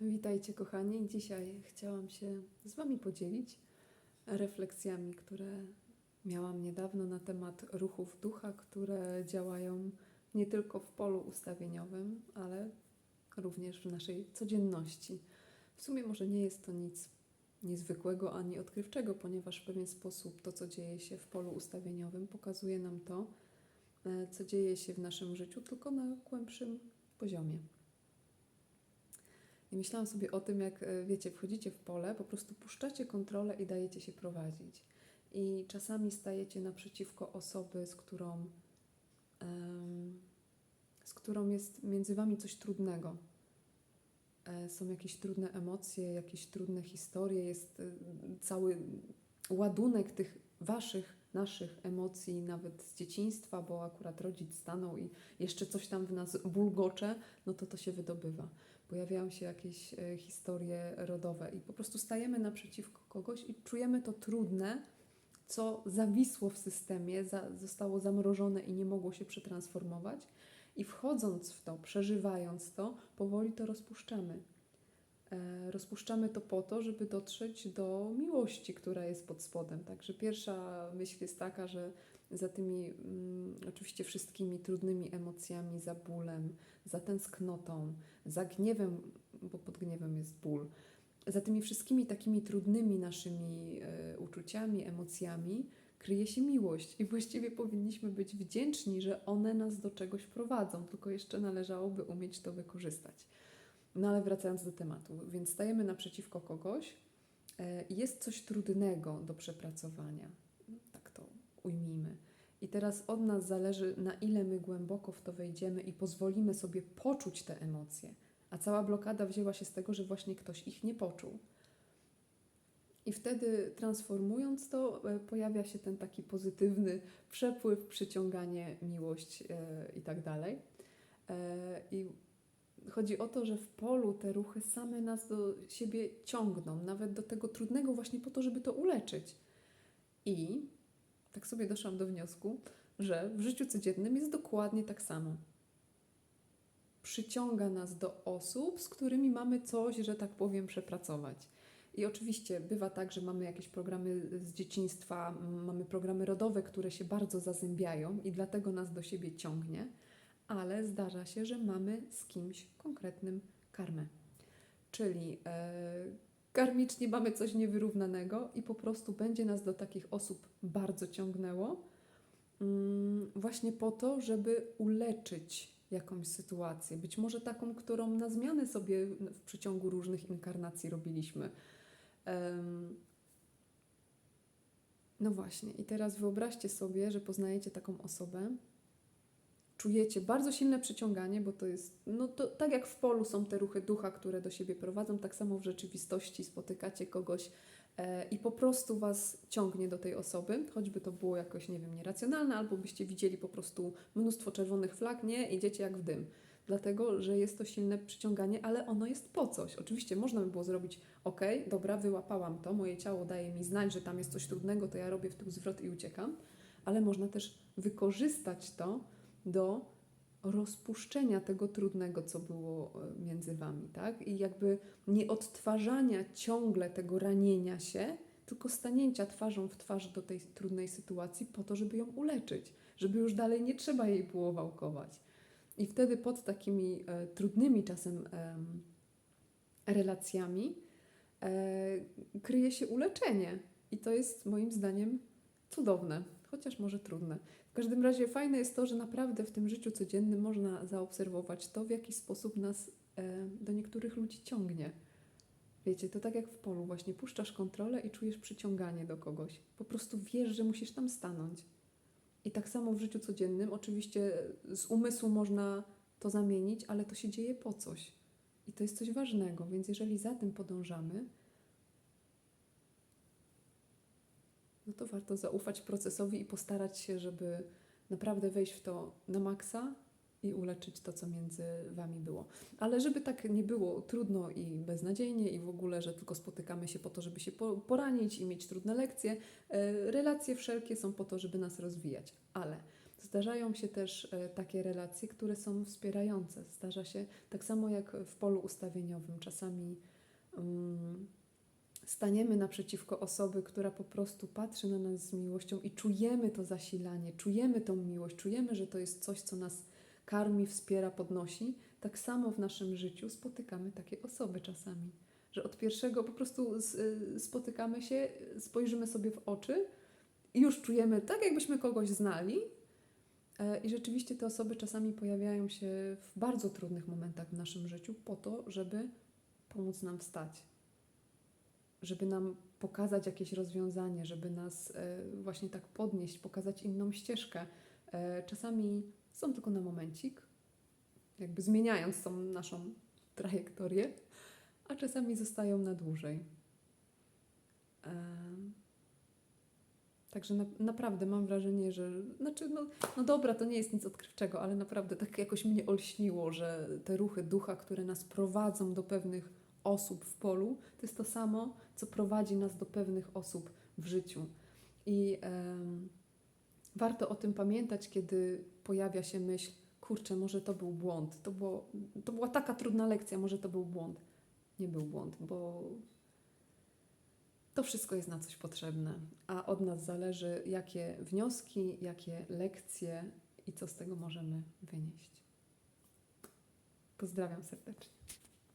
Witajcie kochani. Dzisiaj chciałam się z Wami podzielić refleksjami, które miałam niedawno na temat ruchów ducha, które działają nie tylko w polu ustawieniowym, ale również w naszej codzienności. W sumie może nie jest to nic niezwykłego ani odkrywczego, ponieważ w pewien sposób to, co dzieje się w polu ustawieniowym, pokazuje nam to, e, co dzieje się w naszym życiu, tylko na głębszym poziomie. I myślałam sobie o tym, jak e, wiecie, wchodzicie w pole, po prostu puszczacie kontrolę i dajecie się prowadzić. I czasami stajecie naprzeciwko osoby, z którą, em, z którą jest między wami coś trudnego. E, Są jakieś trudne emocje, jakieś trudne historie, jest e, cały ładunek tych waszych, naszych emocji, nawet z dzieciństwa, bo akurat rodzic stanął i jeszcze coś tam w nas bulgocze, no to to się wydobywa pojawiają się jakieś e, historie rodowe i po prostu stajemy naprzeciwko kogoś i czujemy to trudne, co zawisło w systemie, za, zostało zamrożone i nie mogło się przetransformować. I wchodząc w to, przeżywając to, powoli to rozpuszczamy. E, rozpuszczamy to po to, żeby dotrzeć do miłości, która jest pod spodem. Także pierwsza myśl jest taka, że za tymi mm, oczywiście wszystkimi trudnymi emocjami, za bólem, za tęsknotą, za gniewem, bo pod gniewem jest ból, za tymi wszystkimi takimi trudnymi naszymi e, uczuciami, emocjami kryje się miłość i właściwie powinniśmy być wdzięczni, że one nas do czegoś prowadzą, tylko jeszcze należałoby umieć to wykorzystać. No ale wracając do tematu, więc stajemy naprzeciwko kogoś e, jest coś trudnego do przepracowania. Ujmijmy. I teraz od nas zależy, na ile my głęboko w to wejdziemy i pozwolimy sobie poczuć te emocje. A cała blokada wzięła się z tego, że właśnie ktoś ich nie poczuł. I wtedy transformując to, e, pojawia się ten taki pozytywny przepływ, przyciąganie, miłość e, i tak dalej. E, I chodzi o to, że w polu te ruchy same nas do siebie ciągną, nawet do tego trudnego, właśnie po to, żeby to uleczyć. I tak sobie doszłam do wniosku, że w życiu codziennym jest dokładnie tak samo. Przyciąga nas do osób, z którymi mamy coś, że tak powiem, przepracować. I oczywiście bywa tak, że mamy jakieś programy z dzieciństwa, mamy programy rodowe, które się bardzo zazębiają i dlatego nas do siebie ciągnie, ale zdarza się, że mamy z kimś konkretnym karmę. Czyli e, karmicznie mamy coś niewyrównanego i po prostu będzie nas do takich osób bardzo ciągnęło, mm, właśnie po to, żeby uleczyć jakąś sytuację. Być może taką, którą na zmianę sobie w przeciągu różnych inkarnacji robiliśmy. No właśnie, i teraz wyobraźcie sobie, że poznajecie taką osobę, czujecie bardzo silne przyciąganie, bo to jest, no to tak jak w polu są te ruchy ducha, które do siebie prowadzą, tak samo w rzeczywistości spotykacie kogoś e, i po prostu was ciągnie do tej osoby, choćby to było jakoś, nie wiem, nieracjonalne, albo byście widzieli po prostu mnóstwo czerwonych flag, nie, idziecie jak w dym. Dlatego, że jest to silne przyciąganie, ale ono jest po coś. Oczywiście można by było zrobić, ok, dobra, wyłapałam to, moje ciało daje mi znać, że tam jest coś trudnego, to ja robię w tył zwrot i uciekam, ale można też wykorzystać to do rozpuszczenia tego trudnego, co było e, między wami, tak? I jakby nie odtwarzania ciągle tego ranienia się, tylko stanięcia twarzą w twarz do tej trudnej sytuacji po to, żeby ją uleczyć, żeby już dalej nie trzeba jej było wałkować. I wtedy pod takimi e, trudnymi czasem em, relacjami e, kryje się uleczenie. I to jest moim zdaniem cudowne, chociaż może trudne. W każdym razie fajne jest to, że naprawdę w tym życiu codziennym można zaobserwować to, w jaki sposób nas e, do niektórych ludzi ciągnie. Wiecie, to tak jak w polu, właśnie puszczasz kontrolę i czujesz przyciąganie do kogoś. Po prostu wiesz, że musisz tam stanąć. I tak samo w życiu codziennym, oczywiście z umysłu można to zamienić, ale to się dzieje po coś. I to jest coś ważnego, więc jeżeli za tym podążamy, no to warto zaufać procesowi i postarać się, żeby naprawdę wejść w to na maksa i uleczyć to, co między Wami było. Ale żeby tak nie było trudno i beznadziejnie i w ogóle, że tylko spotykamy się po to, żeby się po- poranić i mieć trudne lekcje, e, relacje wszelkie są po to, żeby nas rozwijać. Ale Zdarzają się też e, takie relacje, które są wspierające. Zdarza się tak samo jak w polu ustawieniowym. Czasami mm, staniemy naprzeciwko osoby, która po prostu patrzy na nas z miłością i czujemy to zasilanie, czujemy tą miłość, czujemy, że to jest coś, co nas karmi, wspiera, podnosi. Tak samo w naszym życiu spotykamy takie osoby czasami, że od pierwszego po prostu y, spotykamy się, spojrzymy sobie w oczy i już czujemy tak, jakbyśmy kogoś znali. E, I rzeczywiście te osoby czasami pojawiają się w bardzo trudnych momentach w naszym życiu po to, żeby pomóc nam wstać, żeby nam pokazać jakieś rozwiązanie, żeby nas e, właśnie tak podnieść, pokazać inną ścieżkę. E, Czasami są tylko na momencik, jakby zmieniając tą naszą trajektorię, a czasami zostają na dłużej. Em, Także na, naprawdę mam wrażenie, że. Znaczy, no, no dobra, to nie jest nic odkrywczego, ale naprawdę tak jakoś mnie olśniło, że te ruchy ducha, które nas prowadzą do pewnych osób w polu, to jest to samo, co prowadzi nas do pewnych osób w życiu. I warto o tym pamiętać, kiedy pojawia się myśl, kurczę, może to był błąd. To, było, to była taka trudna lekcja, może to był błąd. Nie był błąd, bo to wszystko jest na coś potrzebne, a od nas zależy, jakie wnioski, jakie lekcje i co z tego możemy wynieść. Pozdrawiam serdecznie.